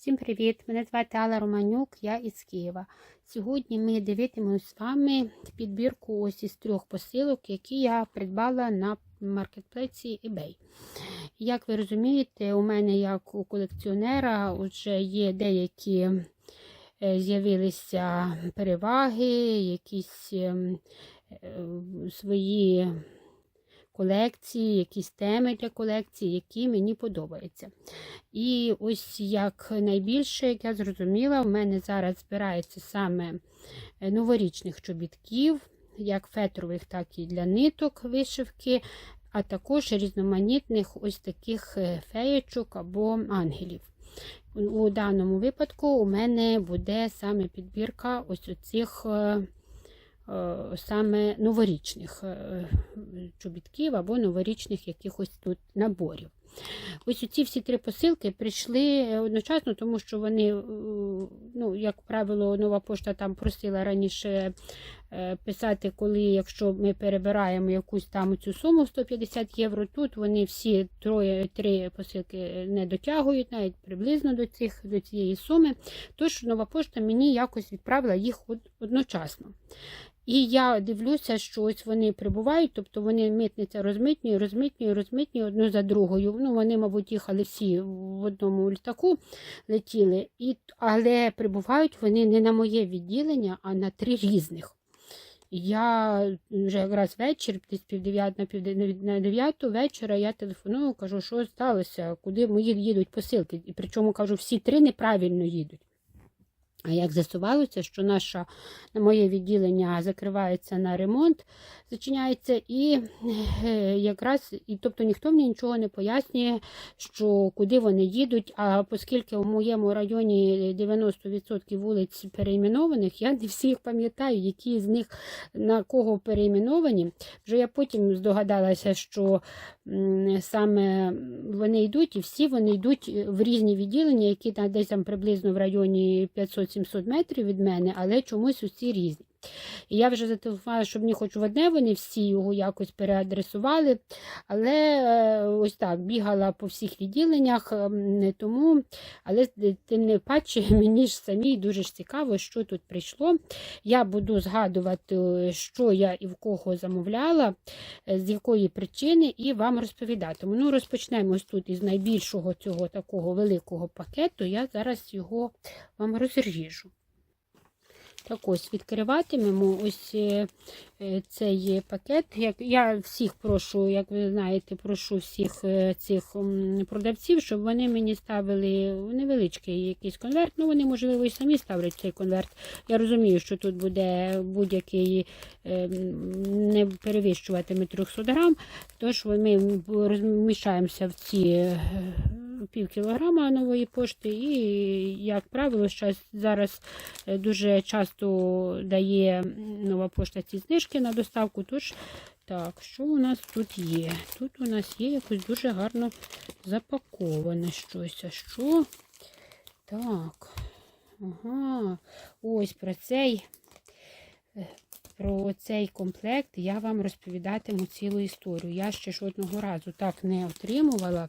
Всім привіт! Мене звати Алла Романюк, я із Києва. Сьогодні ми дивитимемось з вами підбірку ось із трьох посилок, які я придбала на маркетплейсі eBay. Як ви розумієте, у мене, як у колекціонера, вже є деякі е, з'явилися переваги, якісь ем, е, свої колекції, якісь теми для колекції, які мені подобаються. І ось як найбільше, як я зрозуміла, в мене зараз збирається саме е, новорічних чобітків, як фетрових, так і для ниток вишивки, а також різноманітних ось таких е, феєчок або ангелів. У даному випадку у мене буде саме підбірка ось оцих е, саме новорічних е, чобітків або новорічних якихось тут наборів. Ось ці всі три посилки прийшли одночасно, тому що вони, е, ну, як правило, нова пошта там просила раніше е, писати, коли, якщо ми перебираємо якусь там цю суму 150 євро, тут вони всі троє три посилки не дотягують, навіть приблизно до цих, до цієї суми. Тож нова пошта мені якось відправила їх одночасно. І я дивлюся, що ось вони прибувають, тобто вони митниця розмитнює, розмитнює, розмитнює одну за другою. Ну, Вони, мабуть, їхали всі в одному літаку, летіли, і, але прибувають вони не на моє відділення, а на три різних. Я вже якраз вечір, десь пів дев'ят на пів на дев'яту вечора я телефоную, кажу, що сталося, куди мої їдуть посилки. І причому кажу, всі три неправильно їдуть. А як з'ясувалося, що наше моє відділення закривається на ремонт, зачиняється, і е, якраз, і тобто ніхто мені нічого не пояснює, що куди вони їдуть. А оскільки у моєму районі 90% вулиць переіменованих, я не всіх пам'ятаю, які з них на кого переіменовані. Вже я потім здогадалася, що саме вони йдуть, і всі вони йдуть в різні відділення, які десь там приблизно в районі 500-700 метрів від мене, але чомусь усі різні. І я вже зателефонувала, щоб мені хоч в одне вони всі його якось переадресували. Але е, ось так бігала по всіх відділеннях, не тому, але тим не паче, мені ж самій дуже ж цікаво, що тут прийшло. Я буду згадувати, що я і в кого замовляла, е, з якої причини, і вам розповідатиму. Ну, розпочнемо ось тут із найбільшого цього такого великого пакету. Я зараз його вам розріжу. Так ось відкриватимемо ось е, е, цей пакет. Я всіх прошу, як ви знаєте, прошу всіх е, цих продавців, щоб вони мені ставили невеличкий якийсь конверт. Ну, вони, можливо, і самі ставлять цей конверт. Я розумію, що тут буде будь-який не перевищуватиме 300 грам, тож ми розміщаємося в ці пів кілограма нової пошти, і, як правило, зараз е, дуже часто дає нова пошта ці знижки на доставку. Тож, так, що у нас тут є? Тут у нас є якось дуже гарно запаковане щось. А що? Так, ага, ось про цей. Е, про цей комплект я вам розповідатиму цілу історію. Я ще ж одного разу так не отримувала.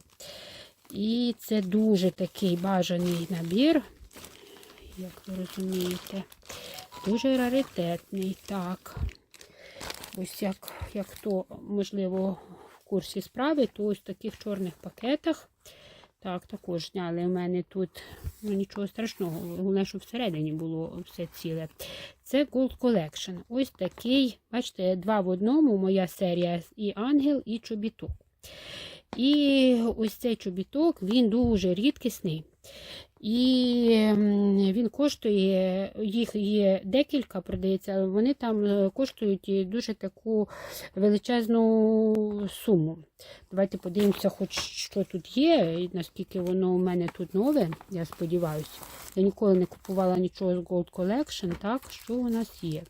І це дуже такий бажаний набір, як ви розумієте, дуже раритетний. Так, ось як як хто, можливо, в курсі справи, то ось в таких чорних пакетах. Так, також зняли в мене тут ну, нічого страшного, головне, що всередині було все ціле. Це Gold Collection. Ось такий, бачите, два в одному, моя серія і ангел, і чобіток. І ось цей чобіток, він дуже рідкісний. І він коштує, їх є декілька, продається, вони там е, коштують дуже таку величезну суму. Давайте подивимося, хоч що тут є, і наскільки воно у мене тут нове, я сподіваюся. Я ніколи не купувала нічого з Gold Collection, так, що у нас є.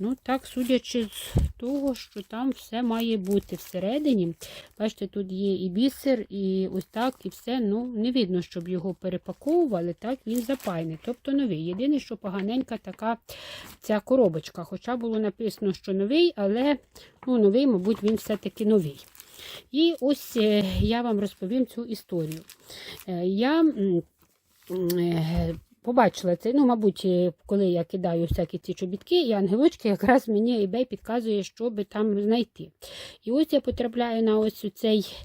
Ну, так, судячи з того, що там все має бути всередині. Бачите, тут є і бісер, і ось так, і все. Ну, не видно, щоб його перепаковували, так, він запайний, тобто новий. Єдине, що поганенька така ця коробочка. Хоча було написано, що новий, але ну, новий, мабуть, він все-таки новий. І ось е, я вам розповім цю історію. Е, я е, побачила це. Ну, мабуть, е, коли я кидаю всякі ці чобітки, і ангелочки якраз мені eBay підказує, що би там знайти. І ось я потрапляю на ось цей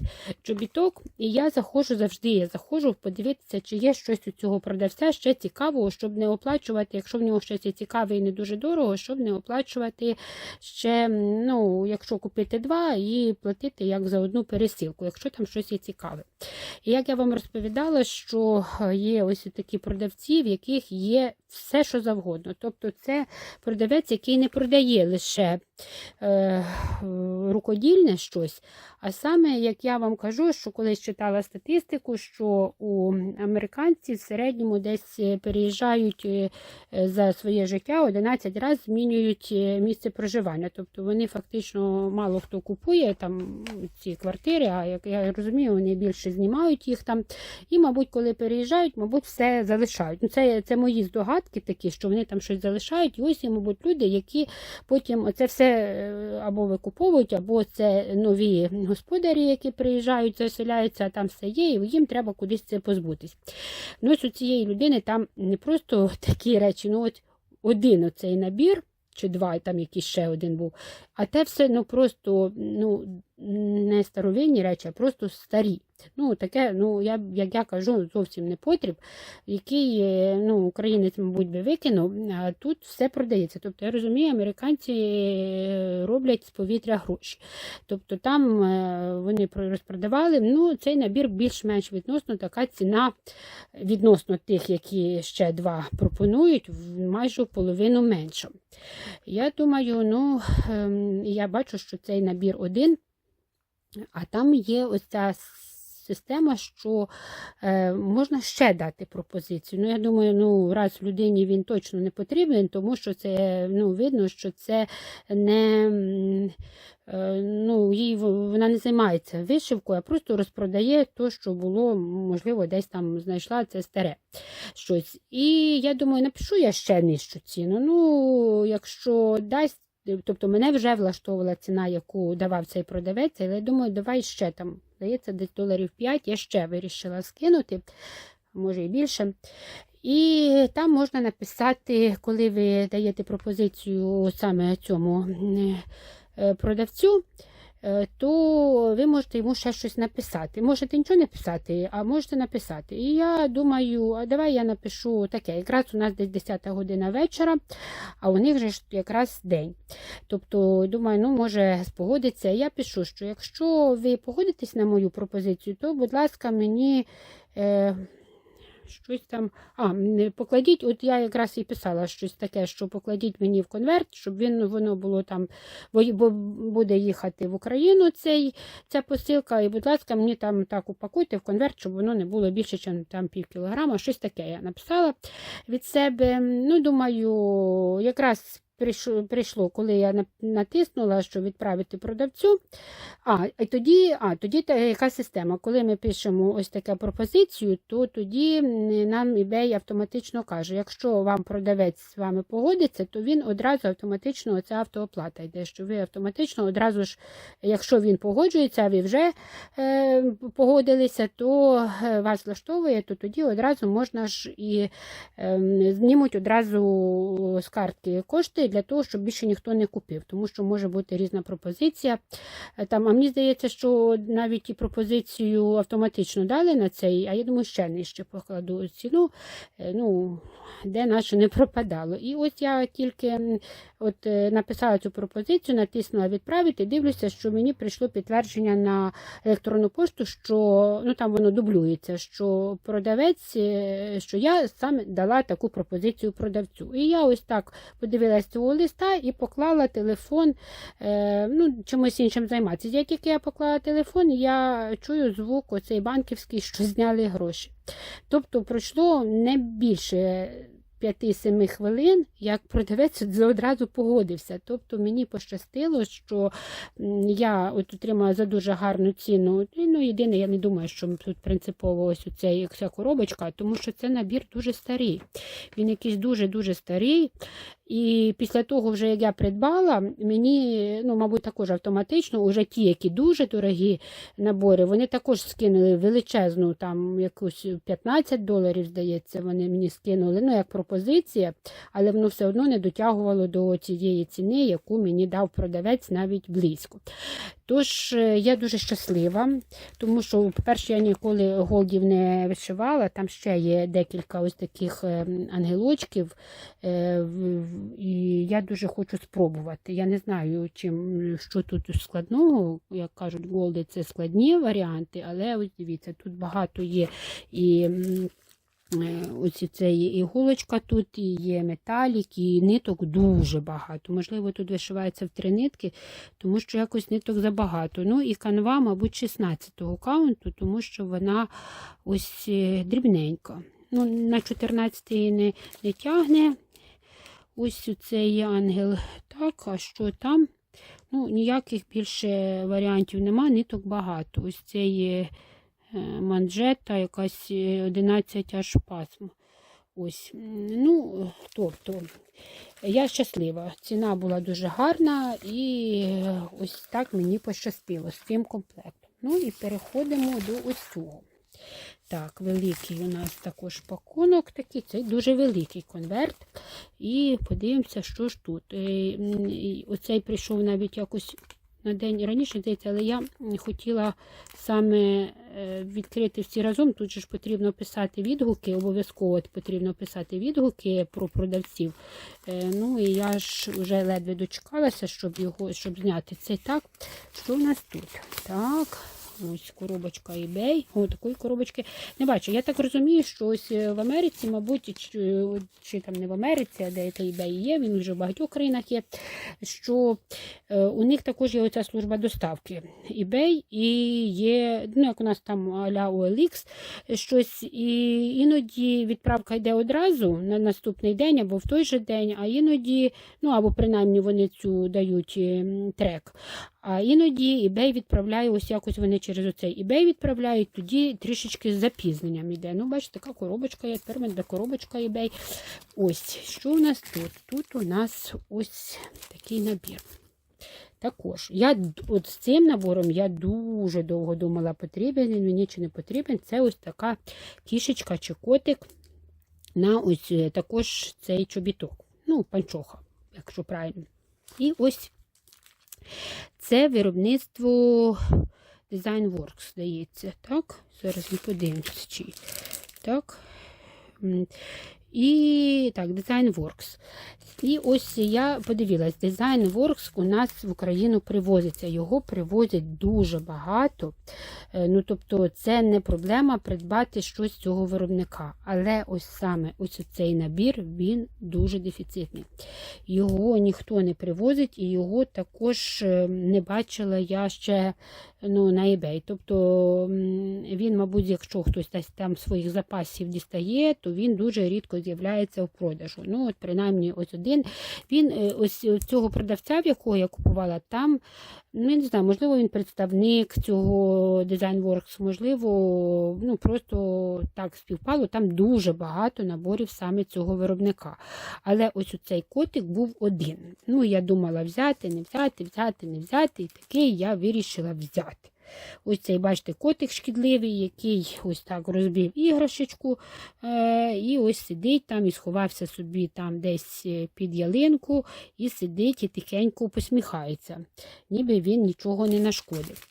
чобіток, і я заходжу завжди. Я заходжу подивитися, чи є щось у цього продавця ще цікавого, щоб не оплачувати, якщо в нього щось є цікаве і не дуже дорого, щоб не оплачувати ще, ну, якщо купити два, і платити як за одну пересилку, якщо там щось є цікаве. І як я вам розповідала, що е, є ось такі продавці, в яких є все, що завгодно. Тобто це продавець, який не продає лише е, рукодільне щось, а саме, як я вам кажу, що колись читала статистику, що у американців в середньому десь е, переїжджають е, за своє життя 11 разів змінюють місце проживання. Тобто вони фактично мало хто купує там ці квартири, а як я розумію, вони більше знімають їх там. І, мабуть, коли переїжджають, мабуть, все залишають. Ну, Це, це мої здогадки такі, що вони там щось залишають. І ось є, мабуть, люди, які потім це все е, або викуповують, або це нові господарі, які приїжджають, заселяються, а там все є, і їм треба кудись це позбутись. Ну, ось у цієї людини там не просто такі речі, ну от один оцей набір. Чи два, там якийсь ще один був. А те все ну просто ну, не старовинні речі, а просто старі. Ну, таке, ну, я, як я кажу, зовсім не потріб, який е, ну, українець, мабуть, би викинув, а тут все продається. Тобто, я розумію, американці е, роблять з повітря гроші. Тобто там е, вони розпродавали, ну, цей набір більш-менш відносно така ціна відносно тих, які ще два пропонують, майже в половину менша. Я думаю, ну, ем, я бачу, що цей набір один, а там є ось ця система, що е, можна ще дати пропозицію. Ну, я думаю, ну, раз людині він точно не потрібен, тому що це ну, видно, що це не. е, Ну, їй вона не займається вишивкою, а просто розпродає те, що було, можливо, десь там знайшла це старе щось. І я думаю, напишу я ще нижчу ціну. Ну, якщо дасть, тобто мене вже влаштовувала ціна, яку давав цей продавець, але я думаю, давай ще там, здається, десь доларів 5, я ще вирішила скинути, може і більше. І там можна написати, коли ви даєте пропозицію саме цьому е, продавцю, то ви можете йому ще щось написати. Можете нічого не писати, а можете написати. І я думаю, а давай я напишу таке. Якраз у нас десь 10 година вечора, а у них же ж якраз день. Тобто, думаю, ну може спогодиться. Я пишу, що якщо ви погодитесь на мою пропозицію, то, будь ласка, мені. Е, Щось там, а, покладіть, от я якраз і писала щось таке, що покладіть мені в конверт, щоб він, воно було там, бо буде їхати в Україну цей, ця посилка, і, будь ласка, мені там так упакуйте в конверт, щоб воно не було більше, ніж там пів кілограма, щось таке я написала від себе. Ну, думаю, якраз прийшло, коли я натиснула, що відправити продавцю. А, і тоді, а, тоді яка система? Коли ми пишемо ось таку пропозицію, то тоді нам eBay автоматично каже, якщо вам продавець з вами погодиться, то він одразу автоматично оця автооплата йде, що ви автоматично одразу ж, якщо він погоджується, а ви вже е, погодилися, то е, вас влаштовує, то тоді одразу можна ж і е, знімуть одразу з картки кошти для того, щоб більше ніхто не купив, тому що може бути різна пропозиція. Е, Там, а мені здається, що навіть і пропозицію автоматично дали на цей, а я думаю, ще нижче покладу ціну, е, ну, де наше не пропадало. І ось я тільки от, е, написала цю пропозицію, натиснула відправити, дивлюся, що мені прийшло підтвердження на електронну пошту, що ну, там воно дублюється, що продавець, що я саме дала таку пропозицію продавцю. І я ось так подивилась цього листа і поклала телефон, е, ну, чимось іншим займатися. Як тільки я поклала телефон, я чую звук оцей банківський, що зняли гроші. Тобто пройшло не більше 5-7 хвилин, як продавець одразу погодився. Тобто мені пощастило, що я от отримала за дуже гарну ціну. Ну, єдине, я не думаю, що тут принципово ось ця, ця коробочка, тому що це набір дуже старий. Він якийсь дуже-дуже старий. І після того, вже як я придбала, мені, ну, мабуть, також автоматично, уже ті, які дуже дорогі набори, вони також скинули величезну, там якусь 15 доларів, здається, вони мені скинули, ну, як пропозиція, але воно все одно не дотягувало до цієї ціни, яку мені дав продавець навіть близько. Тож е, я дуже щаслива, тому що, по-перше, я ніколи голдів не вишивала. Там ще є декілька ось таких е, ангелочків, е, в- і я дуже хочу спробувати. Я не знаю, чим що тут складного. Як кажуть, голди це складні варіанти, але ось дивіться, тут багато є і. Е, це є іголочка тут, і є металік, і ниток дуже багато. Можливо, тут вишивається в три нитки, тому що якось ниток забагато. Ну і канва, мабуть, 16-го каунту, тому що вона ось е, дрібненька. Ну, на 14-й не, не тягне. Ось цей ангел. Так, а що там? Ну, ніяких більше варіантів нема, ниток багато. Ось це є е, манжета, якась е, 11 аж пасм. Ось. Ну, тобто, я щаслива. Ціна була дуже гарна, і е, ось так мені пощастило з цим комплектом. Ну і переходимо до ось цього. Так, великий у нас також пакунок такий, це дуже великий конверт. І подивимося, що ж тут. Е, Оцей прийшов навіть якось на день раніше, здається, але я хотіла саме е, відкрити всі разом. Тут же ж потрібно писати відгуки, обов'язково потрібно писати відгуки про продавців. Е, Ну і я ж вже ледве дочекалася, щоб його щоб зняти це так. Що в нас тут? Так. Ось коробочка eBay. О, такої коробочки не бачу. Я так розумію, що ось е, в Америці, мабуть, чи, чи там не в Америці, а де eBay є, він вже в багатьох країнах є. Що е, у них також є оця служба доставки eBay і є, ну як у нас там а-ля OLX, щось, і іноді відправка йде одразу на наступний день або в той же день, а іноді, ну або принаймні вони цю дають ем, трек. А іноді eBay відправляє, ось якось вони через оцей eBay відправляють, тоді трішечки з запізненням йде. Ну, бачите, така коробочка є, де коробочка eBay. Ось, що у нас тут? Тут у нас ось такий набір. Також, я от з цим набором я дуже довго думала, потрібен він мені чи не потрібен. Це ось така кішечка чи котик на ось е, також цей чобіток. Ну, панчоха, якщо правильно. І ось це виробництво Design Works, здається. Так, зараз ми подивимося, чи так. І так, Design Works. І ось я подивилась, Design Works у нас в Україну привозиться. Його привозять дуже багато. Е, Ну, тобто, це не проблема придбати щось цього виробника. Але ось саме ось цей набір він дуже дефіцитний. Його ніхто не привозить, і його також е, не бачила я ще ну, на eBay. Тобто він, мабуть, якщо хтось там своїх запасів дістає, то він дуже рідко з'являється в продажу. Ну, от принаймні, ось один. Він е, ось цього продавця, в якого я купувала, там, ну, я не знаю, можливо, він представник цього Design Works, можливо, ну, просто так співпало. Там дуже багато наборів саме цього виробника. Але ось цей котик був один. Ну, я думала взяти, не взяти, взяти, не взяти. І такий я вирішила взяти. Ось цей, бачите, котик шкідливий, який ось так розбив іграшечку. Е, і ось сидить там і сховався собі там десь е, під ялинку, і сидить і тихенько посміхається, ніби він нічого не нашкодив.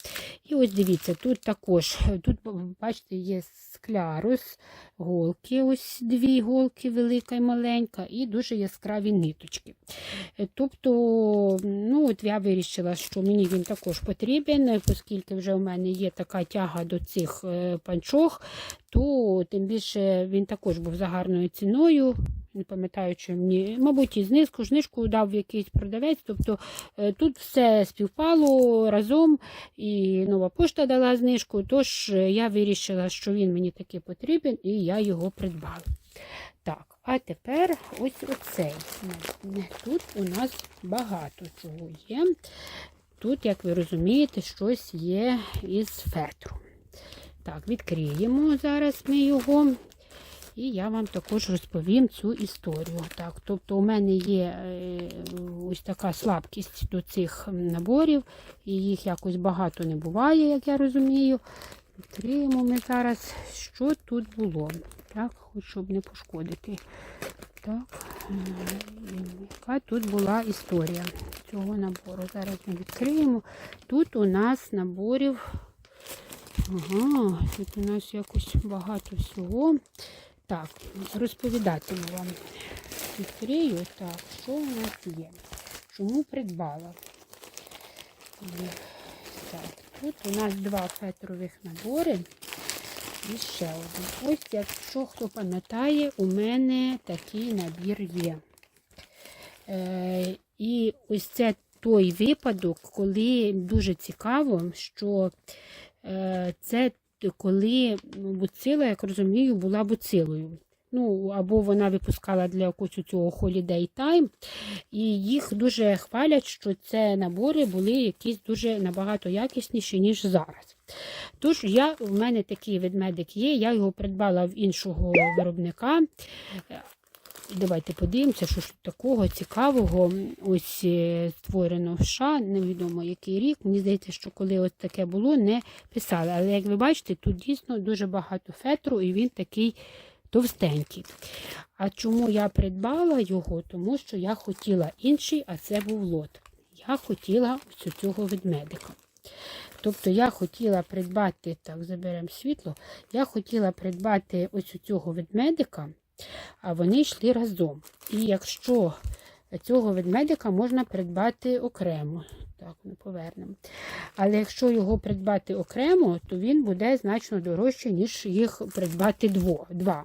І ось дивіться, тут також, тут, бачите, є склярус, голки, ось дві голки, велика і маленька, і дуже яскраві ниточки. Е, Тобто, ну, от я вирішила, що мені він також потрібен, оскільки вже у мене є така тяга до цих е, панчох, то тим більше він також був за гарною ціною. Не пам'ятаю, чи мені, мабуть, і знижку, знижку дав якийсь продавець. Тобто е, тут все співпало разом, і нова пошта дала знижку. Тож е, я вирішила, що він мені таки потрібен, і я його придбала. Так, а тепер ось оцей. Тут у нас багато цього є. Тут, як ви розумієте, щось є із фетру. Так, відкриємо зараз ми його. І я вам також розповім цю історію. Так, Тобто, у мене є е, ось така слабкість до цих наборів, і їх якось багато не буває, як я розумію. Відкриємо ми зараз, що тут було. Так, хоч щоб не пошкодити. Так, яка тут була історія цього набору. Зараз ми відкриємо. Тут у нас наборів. Ага, тут у нас якось багато всього. Так, розповідатиму вам. Відкрию. Так, що у нас є? Чому придбала? Так, тут у нас два фетрових набори. І ще один. Ось, якщо хто пам'ятає, у мене такий набір є. Е, і ось це той випадок, коли дуже цікаво, що е, це коли буцила, як розумію, була буцилою. Ну, або вона випускала для якогось цього Holiday Time, і їх дуже хвалять, що це набори були якісь дуже набагато якісніші, ніж зараз. Тож, я, у мене такий ведмедик є, я його придбала в іншого виробника. Давайте подивимося, що ж такого цікавого. Ось е, створено в США, невідомо який рік. Мені здається, що коли от таке було, не писали. Але як ви бачите, тут дійсно дуже багато фетру, і він такий товстенький. А чому я придбала його? Тому що я хотіла інший, а це був лот. Я хотіла ось цього ведмедика. Тобто я хотіла придбати, так, заберемо світло, я хотіла придбати ось цього ведмедика, а вони йшли разом. І якщо цього ведмедика можна придбати окремо. Так, ми повернемо. Але якщо його придбати окремо, то він буде значно дорожче, ніж їх придбати два.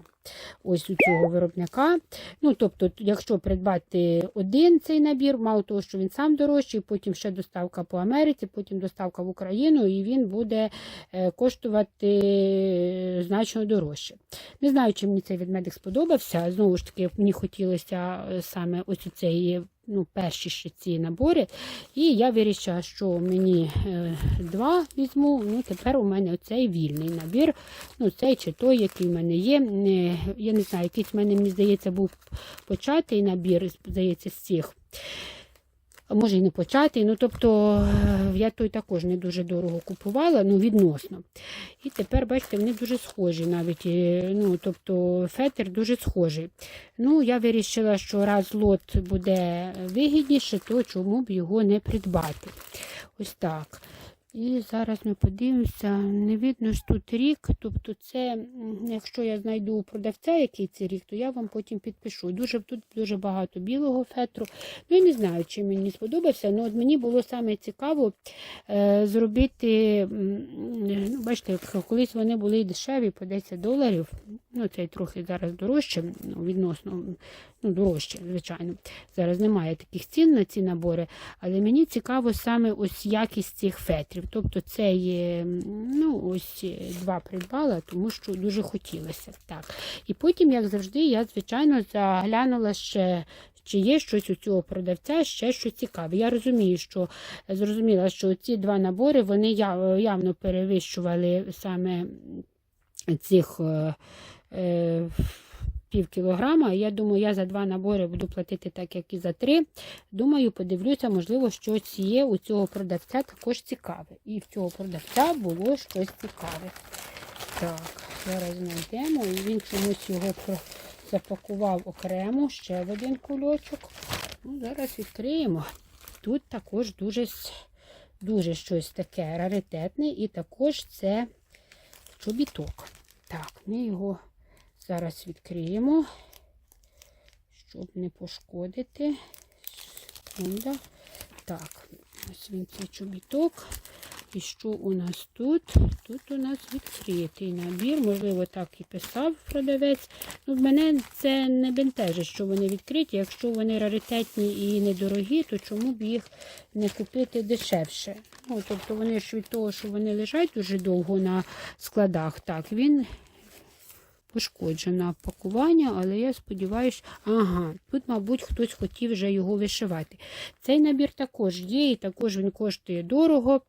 Ось у цього виробника. Ну, тобто, якщо придбати один цей набір, мало того, що він сам дорожчий, потім ще доставка по Америці, потім доставка в Україну, і він буде е, коштувати е, значно дорожче. Не знаю, чи мені цей ведмедик сподобався. Знову ж таки, мені хотілося е, саме ось у цей. Ну, перші ще ці набори. І я вирішила, що мені е, два візьму. Ну, тепер у мене оцей вільний набір. Ну, цей чи той, який в мене є. Я не знаю, якийсь в мене, мені здається, був початий набір, здається, з цих. Може і не початий. Ну, тобто, е, я той також не дуже дорого купувала, ну, відносно. І тепер, бачите, вони дуже схожі навіть. е, ну, тобто, фетр дуже схожий. Ну, я вирішила, що раз лот буде вигідніше, то чому б його не придбати. Ось так. І зараз ми подивимося, не видно ж тут рік. Тобто, це, якщо я знайду у продавця, який це рік, то я вам потім підпишу. Дуже, тут дуже багато білого фетру. Ну, я не знаю, чи мені сподобався, але от мені було саме цікаво е, зробити, ну, бачите, колись вони були дешеві по 10 доларів. Ну, цей трохи зараз дорожче, ну, відносно ну, дорожче, звичайно. Зараз немає таких цін на ці набори, але мені цікаво саме ось якість цих фетрів. Тобто це є, ну, ось е, два придбала, тому що дуже хотілося. Так. І потім, як завжди, я, звичайно, заглянула ще. Чи є щось у цього продавця ще щось цікаве. Я розумію, що зрозуміла, що ці два набори вони явно перевищували саме цих е, е, пів кілограма. Я думаю, я за два набори буду платити так, як і за три. Думаю, подивлюся, можливо, щось є у цього продавця також цікаве. І в цього продавця було щось цікаве. Так, зараз знайдемо. Він чомусь його запакував окремо, ще в один кульочок. Ну, зараз відкриємо. Тут також дуже, дуже щось таке раритетне, і також це чобіток. Так, ми його зараз відкриємо, щоб не пошкодити. Секунда. Так, ось він цей чобіток. І що у нас тут? Тут у нас відкритий набір. Можливо, так і писав продавець. Ну, мене це не бентежить, що вони відкриті. Якщо вони раритетні і недорогі, то чому б їх не купити дешевше? Ну, тобто вони ж від того, що вони лежать дуже довго на складах, так, він пошкоджено пакування, але я сподіваюся, ага, тут, мабуть, хтось хотів вже його вишивати. Цей набір також є, і також він коштує дорого.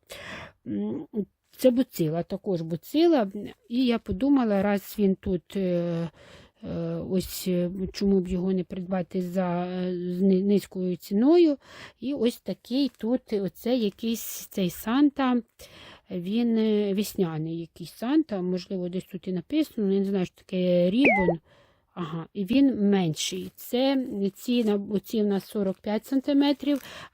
Це буцила, також буцила. І я подумала, раз він тут е, Е, Ось е, чому б його не придбати за низькою ціною. І ось такий тут, оце якийсь цей Санта, він е, весняний якийсь Санта, можливо, десь тут і написано, я не знаю, що таке рібон. Ага, і він менший. Це ці, оці у нас 45 см,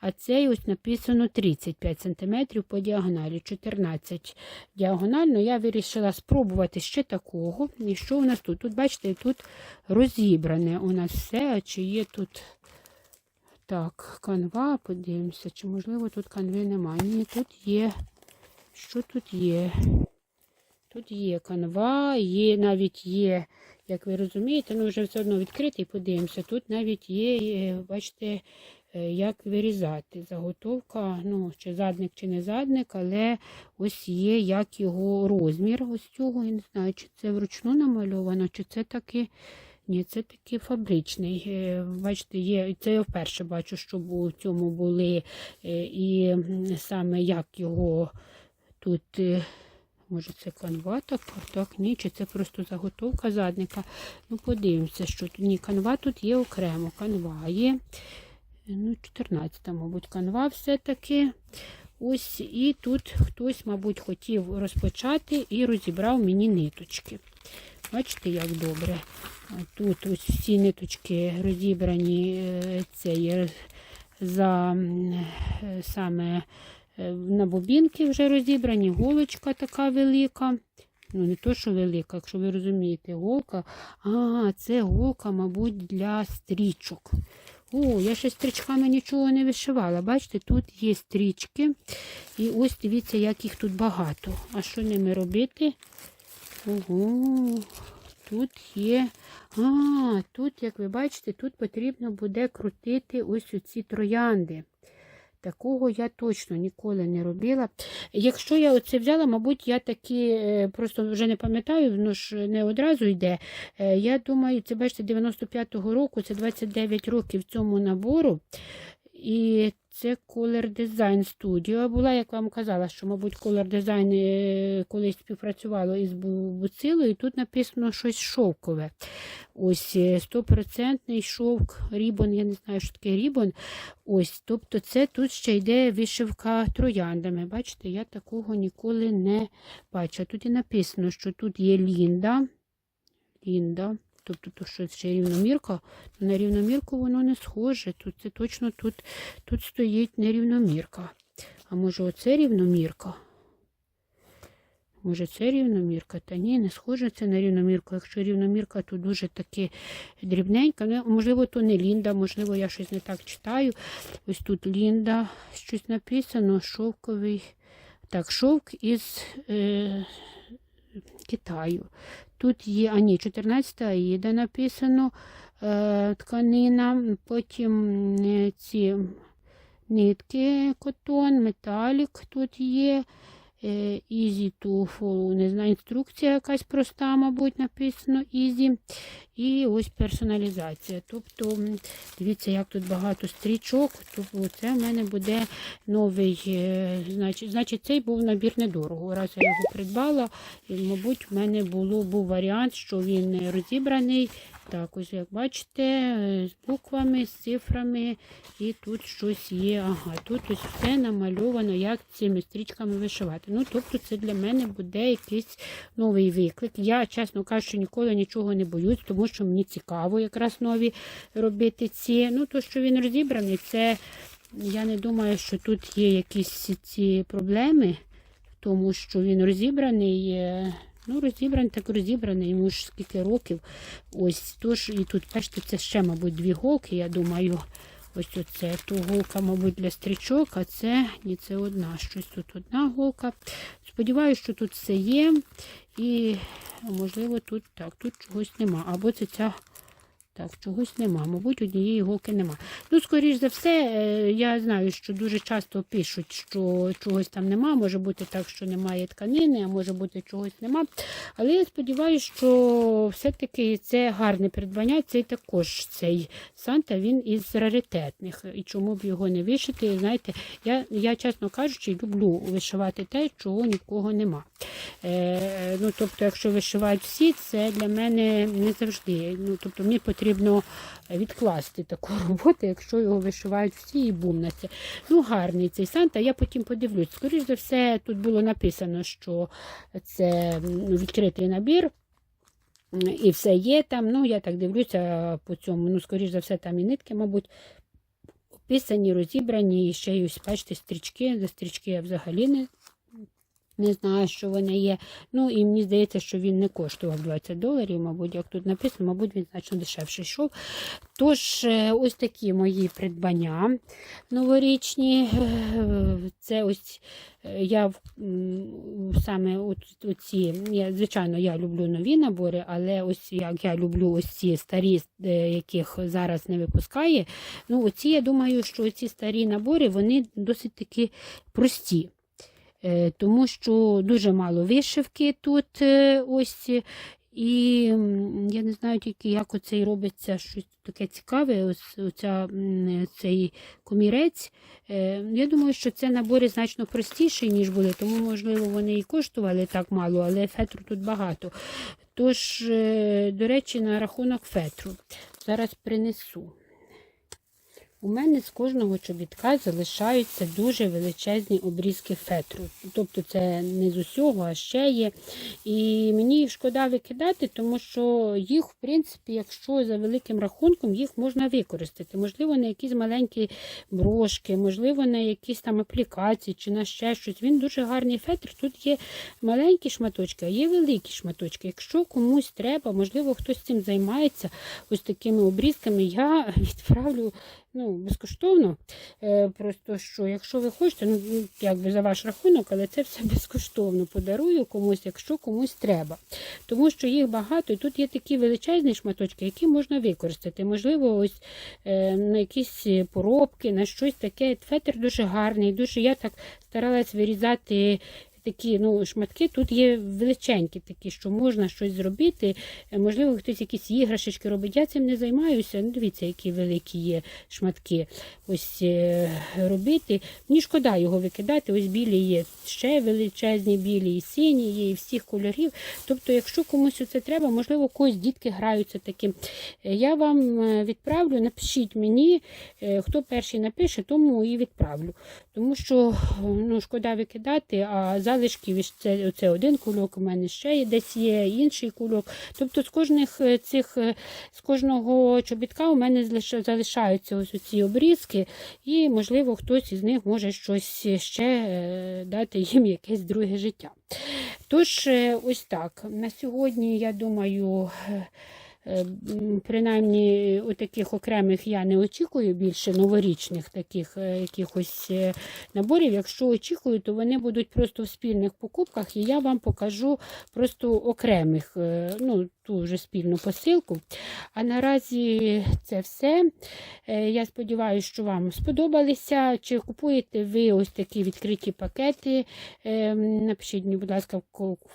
а цей ось написано 35 см по діагоналі, 14 діагонально. Я вирішила спробувати ще такого. І що у нас тут? Тут, бачите, тут розібране у нас все, чи є тут так, канва, подивимося, чи можливо тут канви немає. Ні, тут є. Що тут є? Тут є канва, є навіть є, як ви розумієте, ну вже все одно відкритий, подивимося. Тут навіть є, е, бачите, е, як вирізати. Заготовка, ну, чи задник, чи не задник, але ось є як його розмір ось цього. Я не знаю, чи це вручну намальовано, чи це таки. Ні, це такий фабричний. Е, Бачите, є, це я вперше бачу, щоб у цьому були і саме як його тут. е, Може, це канва так, так, ні, чи це просто заготовка задника. Ну, подивимося, що тут. Ні, канва тут є окремо. Канва є. Ну, 14, мабуть, канва все-таки. Ось і тут хтось, мабуть, хотів розпочати і розібрав мені ниточки. Бачите, як добре. Тут ось всі ниточки розібрані. е, Це є за е, саме на бобінки вже розібрані. Голочка така велика. Ну, не то, що велика, якщо ви розумієте, голка. А, це голка, мабуть, для стрічок. О, я ще стрічками нічого не вишивала. Бачите, тут є стрічки. І ось дивіться, як їх тут багато. А що ними робити? Ого, тут є. А, тут, як ви бачите, тут потрібно буде крутити ось оці троянди. Такого я точно ніколи не робила. Якщо я оце взяла, мабуть, я таки е, просто вже не пам'ятаю, воно ж не одразу йде. Е, Я думаю, це бачите, 95-го року, це 29 років цьому набору. І це Color Design Studio була, як вам казала, що, мабуть, Color Design е, колись співпрацювало із Буцилою. І тут написано щось шовкове. Ось е, стопроцентний шовк, рібон, я не знаю, що таке рібон. Ось, тобто це тут ще йде вишивка трояндами. Бачите, я такого ніколи не бачила. Тут і написано, що тут є Лінда. Лінда. Тобто, то, що ще рівномірка, на рівномірку воно не схоже. Тут це точно тут, тут стоїть нерівномірка. А може оце рівномірка? Може, це рівномірка? Та ні, не схоже це на рівномірку. Якщо рівномірка, то дуже таки дрібненька. Ну, можливо, то не Лінда, можливо, я щось не так читаю. Ось тут Лінда, щось написано, шовковий. Так, шовк із е, Китаю. Тут є, а ні, 14 аїда написано е, тканина, потім е, ці нитки, котон, металік тут є. Е, Easy to follow, не знаю, інструкція якась проста, мабуть, написано Easy. І ось персоналізація. Тобто, дивіться, як тут багато стрічок. Тобто, це в мене буде новий, е, значить, значить, цей був набір недорого. Раз я його придбала, і, мабуть, в мене було, був варіант, що він розібраний. Так, ось як бачите, е, з буквами, з цифрами, і тут щось є. Ага, тут ось все намальовано, як цими стрічками вишивати. Ну, тобто, це для мене буде якийсь новий виклик. Я, чесно кажучи, ніколи нічого не боюсь, тому що мені цікаво якраз нові робити ці. Ну, то, що він розібраний, це я не думаю, що тут є якісь ці проблеми, тому що він розібраний. Ну, розібраний, так розібраний, йому ж скільки років. Ось тож, і тут, бачите, це ще, мабуть, дві голки, я думаю. Ось оце. Ту голка, мабуть, для стрічок, а це ні, це одна. Щось тут одна голка. Сподіваюся, що тут все є. І, можливо, тут так, тут чогось нема. Або це ця Так, чогось нема. Мабуть, однієї голки нема. Ну, скоріш за все, е, я знаю, що дуже часто пишуть, що чогось там нема. Може бути так, що немає тканини, а може бути чогось нема. Але я сподіваюся, що все-таки це гарне придбання. Цей також цей Санта, він із раритетних. І чому б його не вишити? Знаєте, я, я чесно кажучи, люблю вишивати те, чого нікого нема. Е, ну, тобто, якщо вишивають всі, це для мене не завжди. Ну, тобто, мені потрібно відкласти таку роботу, якщо його вишивають всі і бум це. Ну, гарний цей Санта, я потім подивлюсь. Скоріше за все, тут було написано, що це відкритий набір. І все є там. Ну, я так дивлюся по цьому. Ну, скоріш за все, там і нитки, мабуть, описані, розібрані, і ще й ось, бачите, стрічки. За стрічки я взагалі не, не знаю, що вони є. Ну, і мені здається, що він не коштував 20 доларів, мабуть, як тут написано, мабуть, він значно дешевше йшов. Тож, е, ось такі мої придбання новорічні. Е, Це ось е, я саме оці, я, звичайно, я люблю нові набори, але ось як я люблю ось ці старі, яких зараз не випускає. Ну, оці, я думаю, що ці старі набори вони досить таки прості. Е, Тому що дуже мало вишивки тут е, ось. І я не знаю тільки, як оцей робиться щось таке цікаве, ось оця, цей комірець. Е, Я думаю, що це набори значно простіші, ніж були, тому, можливо, вони і коштували так мало, але фетру тут багато. Тож, до речі, на рахунок фетру. Зараз принесу. У мене з кожного чобітка залишаються дуже величезні обрізки фетру. Тобто це не з усього, а ще є. І мені їх шкода викидати, тому що їх, в принципі, якщо за великим рахунком, їх можна використати. Можливо, на якісь маленькі брошки, можливо, на якісь там аплікації чи на ще щось. Він дуже гарний фетр. Тут є маленькі шматочки, а є великі шматочки. Якщо комусь треба, можливо, хтось цим займається ось такими обрізками, я відправлю ну, безкоштовно. Е, просто що, якщо ви хочете, ну якби за ваш рахунок, але це все безкоштовно подарую комусь, якщо комусь треба. Тому що їх багато, і тут є такі величезні шматочки, які можна використати. Можливо, ось е, на якісь поробки, на щось таке. Фетр дуже гарний, дуже я так старалась вирізати. Такі ну, шматки тут є величенькі, такі, що можна щось зробити. Е, Можливо, хтось якісь іграшечки робить. Я цим не займаюся. Ну, дивіться, які великі є шматки ось е, робити. Мені шкода його викидати. Ось білі є ще величезні, білі і сині є, і всіх кольорів. Тобто, якщо комусь це треба, можливо, когось дітки граються таким. Е, Я вам відправлю, напишіть мені, хто перший напише, тому і відправлю. Тому що ну, шкода викидати, а залишків це, це один кульок, у мене ще є десь є інший кульок. Тобто з кожних е, цих, е, з кожного чобітка у мене залишаються ось ці обрізки, і, можливо, хтось із них може щось ще е, дати їм якесь друге життя. Тож, ось так. На сьогодні, я думаю. Принаймні, у таких окремих я не очікую більше новорічних таких е, якихось е, наборів. Якщо очікую, то вони будуть просто в спільних покупках, і я вам покажу просто окремих, е, ну, ту вже спільну посилку. А наразі це все. Я сподіваюся, що вам сподобалися. Чи купуєте ви ось такі відкриті пакети? Напишіть будь ласка,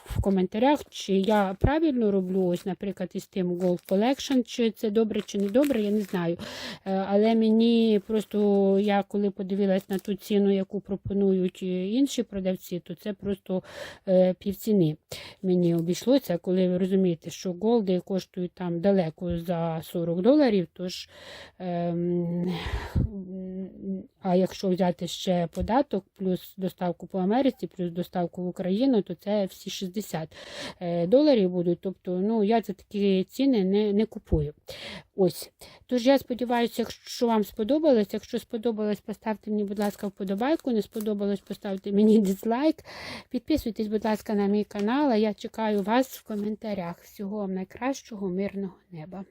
в коментарях, чи я правильно роблю, ось, наприклад, із тим Gold Collection, чи це добре, чи не добре, я не знаю. Е, Але мені просто я коли подивилась на ту ціну, яку пропонують е, інші продавці, то це просто е, півціни мені обійшлося, коли ви розумієте, що голди коштують там далеко за 40 доларів, тож ем, а якщо взяти ще податок, плюс доставку по Америці, плюс доставку в Україну, то це всі 60 е, доларів будуть. Тобто, ну я за такі ціни не, не купую. Ось. Тож я сподіваюся, якщо вам сподобалось. Якщо сподобалось, поставте мені, будь ласка, вподобайку. Не сподобалось, поставте мені дизлайк. Підписуйтесь, будь ласка, на мій канал. а Я чекаю вас в коментарях. Всього вам найкращого, мирного неба.